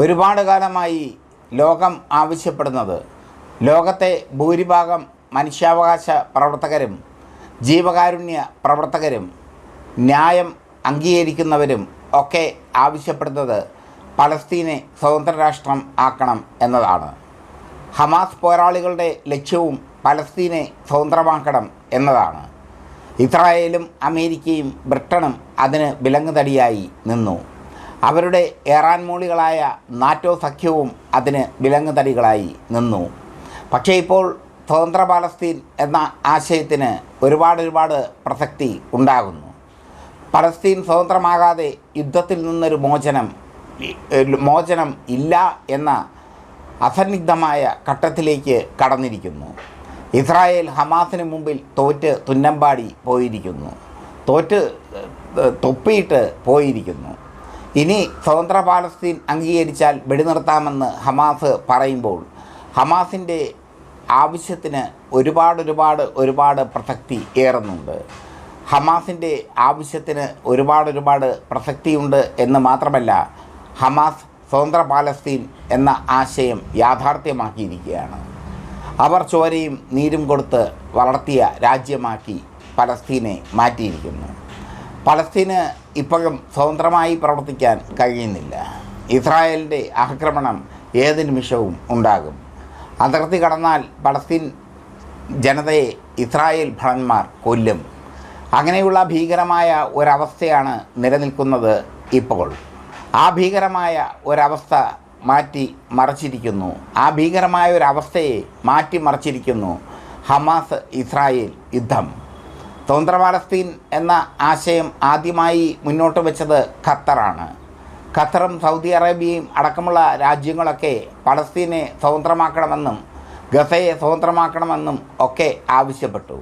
ഒരുപാട് കാലമായി ലോകം ആവശ്യപ്പെടുന്നത്. ലോകത്തെ ഭൂരിഭാഗം മനുഷ്യാവകാശ പ്രവർത്തകരും ജീവകാരുണ്യ പ്രവർത്തകരും ന്യായം അംഗീകരിക്കുന്നവരും ഒക്കെ ആവശ്യപ്പെടുന്നത് പലസ്തീനെ സ്വതന്ത്ര രാഷ്ട്രം ആക്കണം എന്നതാണ്. ഹമാസ് പോരാളികളുടെ ലക്ഷ്യവും പലസ്തീനെ സ്വതന്ത്രമാക്കണം എന്നതാണ്. ഇസ്രായേലും അമേരിക്കയും ബ്രിട്ടനും അതിന് വിലങ്ങുതടിയായി നിന്നു. അവരുടെ ഏറാൻമൂളികളായ നാറ്റോ സഖ്യവും അതിന് വിലങ്ങുതടികളായി നിന്നു. പക്ഷേ ഇപ്പോൾ സ്വതന്ത്ര പാലസ്തീൻ എന്ന ആശയത്തിന് ഒരുപാട് ഒരുപാട് പ്രസക്തി ഉണ്ടാകുന്നു. പലസ്തീൻ സ്വതന്ത്രമാകാതെ യുദ്ധത്തിൽ നിന്നൊരു മോചനം മോചനം ഇല്ല എന്ന അസന്നിഗ്ധമായ ഘട്ടത്തിലേക്ക് കടന്നിരിക്കുന്നു. ഇസ്രായേൽ ഹമാസിന് മുമ്പിൽ തോറ്റ് തുന്നമ്പാടി പോയിരിക്കുന്നു. തോറ്റ് തൊപ്പിയിട്ട് പോയിരിക്കുന്നു. ഇനി സ്വതന്ത്ര പാലസ്തീൻ അംഗീകരിച്ചാൽ വെടിനിർത്താമെന്ന് ഹമാസ് പറയുമ്പോൾ ഹമാസിന്റെ ആവശ്യത്തിന് ഒരുപാട് ഒരുപാട് ഒരുപാട് പ്രസക്തി ഏറുന്നുണ്ട്. ഹമാസിന്റെ ആവശ്യത്തിന് ഒരുപാട് ഒരുപാട് പ്രസക്തിയുണ്ട് എന്ന് മാത്രമല്ല ഹമാസ് സ്വതന്ത്ര പാലസ്തീൻ എന്ന ആശയം യാഥാർത്ഥ്യമാക്കിയിരിക്കുകയാണ്. അവർ ചോരയും നീരും കൊടുത്ത് വളർത്തിയ രാജ്യമാക്കി പലസ്തീനെ മാറ്റിയിരിക്കുന്നു. പലസ്തീന് ഇപ്പോഴും സ്വതന്ത്രമായി പ്രവർത്തിക്കാൻ കഴിയുന്നില്ല. ഇസ്രായേലിന്റെ ആക്രമണം ഏത് നിമിഷവും ഉണ്ടാകും. അതിർത്തി കടന്നാൽ പലസ്തീൻ ജനതയെ ഇസ്രായേൽ ഭടന്മാർ കൊല്ലും. അങ്ങനെയുള്ള ഭീകരമായ ഒരവസ്ഥയാണ് നിലനിൽക്കുന്നത് ഇപ്പോൾ. ആ ഭീകരമായ ഒരവസ്ഥ മാറ്റി മറച്ചിരിക്കുന്നു. ആ ഭീകരമായ ഒരവസ്ഥയെ മാറ്റി മറിച്ചിരിക്കുന്നു ഹമാസ് ഇസ്രായേൽ യുദ്ധം. സ്വതന്ത്ര പാലസ്തീൻ എന്ന ആശയം ആദ്യമായി മുന്നോട്ട് വെച്ചത് ഖത്തറാണ്. ഖത്തറും സൗദി അറേബ്യയും അടക്കമുള്ള രാജ്യങ്ങളൊക്കെ പലസ്തീനെ സ്വതന്ത്രമാക്കണമെന്നും ഗസയെ സ്വതന്ത്രമാക്കണമെന്നും ഒക്കെ ആവശ്യപ്പെട്ടു.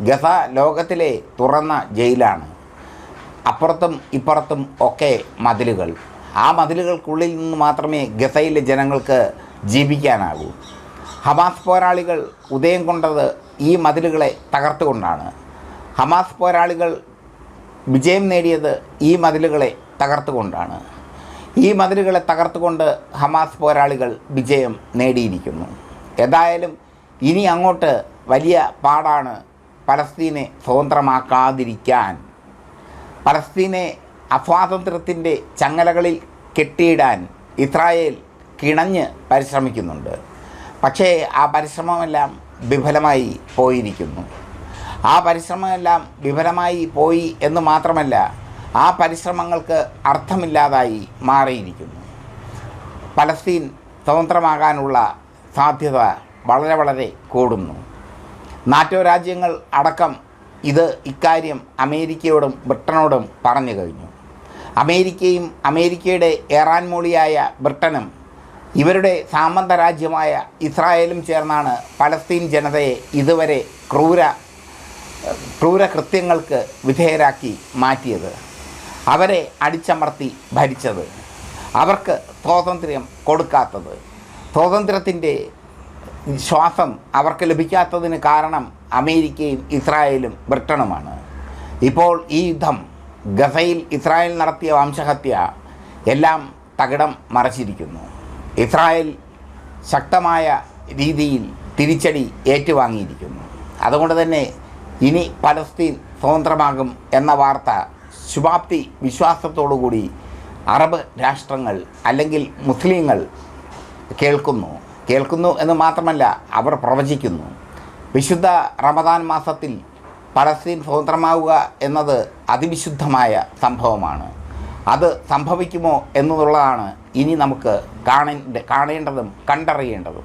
ഗസ ലോകത്തിലെ തുറന്ന ജയിലാണ്. അപ്പുറത്തും ഇപ്പുറത്തും ഒക്കെ മതിലുകൾ. ആ മതിലുകൾക്കുള്ളിൽ നിന്ന് മാത്രമേ ഗസയിലെ ജനങ്ങൾക്ക് ജീവിക്കാനാകൂ. ഹമാസ് പോരാളികൾ ഉദയം കൊണ്ടത് ഈ മതിലുകളെ തകർത്തുകൊണ്ടാണ്. ഹമാസ് പോരാളികൾ വിജയം നേടിയത് ഈ മതിലുകളെ തകർത്തുകൊണ്ടാണ്. ഈ മതിലുകളെ തകർത്തുകൊണ്ട് ഹമാസ് പോരാളികൾ വിജയം നേടിയിരിക്കുന്നു. ഏതായാലും ഇനി അങ്ങോട്ട് വലിയ പാടാണ് പലസ്തീനെ സ്വതന്ത്രമാക്കാതിരിക്കാൻ. പലസ്തീനെ അസ്വാതന്ത്ര്യത്തിന്റെ ചങ്ങലകളിൽ കെട്ടിയിടാൻ ഇസ്രായേൽ കിണഞ്ഞ് പരിശ്രമിക്കുന്നുണ്ട്. പക്ഷേ ആ പരിശ്രമമെല്ലാം വിഫലമായി പോയിരിക്കുന്നു. ആ പരിശ്രമമെല്ലാം വിഫലമായി പോയി എന്ന് മാത്രമല്ല ആ പരിശ്രമങ്ങൾക്ക് അർത്ഥമില്ലാതായി മാറിയിരിക്കുന്നു. പലസ്തീൻ സ്വതന്ത്രമാകാനുള്ള സാധ്യത വളരെ വളരെ കൂടുന്നു. നാറ്റോ രാജ്യങ്ങൾ അടക്കം ഇത് ഇക്കാര്യം അമേരിക്കയോടും ബ്രിട്ടനോടും പറഞ്ഞു കഴിഞ്ഞു. അമേരിക്കയും അമേരിക്കയുടെ ഏറാൻ മൂളിയായ ബ്രിട്ടനും ഇവരുടെ സാമന്ത രാജ്യമായ ഇസ്രായേലും ചേർന്നാണ് പലസ്തീൻ ജനതയെ ഇതുവരെ ക്രൂര ക്രൂരകൃത്യങ്ങൾക്ക് വിധേയരാക്കി മാറ്റിയത്. അവരെ അടിച്ചമർത്തി ഭരിച്ചത്. അവർക്ക് സ്വാതന്ത്ര്യം കൊടുക്കാത്തത്. സ്വാതന്ത്ര്യത്തിന്റെ ശ്വാസം അവർക്ക് ലഭിക്കാത്തതിന് കാരണം അമേരിക്കയും ഇസ്രായേലും ബ്രിട്ടനുമാണ് ഇപ്പോൾ ഈ യുദ്ധം ഗസയിൽ ഇസ്രായേൽ നടത്തിയ വംശഹത്യ എല്ലാം തകിടം മറച്ചിരിക്കുന്നു. ഇസ്രായേൽ ശക്തമായ രീതിയിൽ തിരിച്ചടി ഏറ്റുവാങ്ങിയിരിക്കുന്നു. അതുകൊണ്ട് തന്നെ ഇനി പലസ്തീൻ സ്വതന്ത്രമാകും എന്ന വാർത്ത ശുഭാപ്തി വിശ്വാസത്തോടുകൂടി അറബ് രാഷ്ട്രങ്ങൾ അല്ലെങ്കിൽ മുസ്ലിങ്ങൾ കേൾക്കുന്നു. കേൾക്കുന്നു എന്ന് മാത്രമല്ല അവർ പ്രവചിക്കുന്നു. വിശുദ്ധ റമദാൻ മാസത്തിൽ പലസ്തീൻ സ്വതന്ത്രമാവുക എന്നത് അതിവിശുദ്ധമായ സംഭവമാണ്. അത് സംഭവിക്കുമോ എന്നുള്ളതാണ് ഇനി നമുക്ക് കാണേണ്ട കാണേണ്ടതും കണ്ടറിയേണ്ടതും.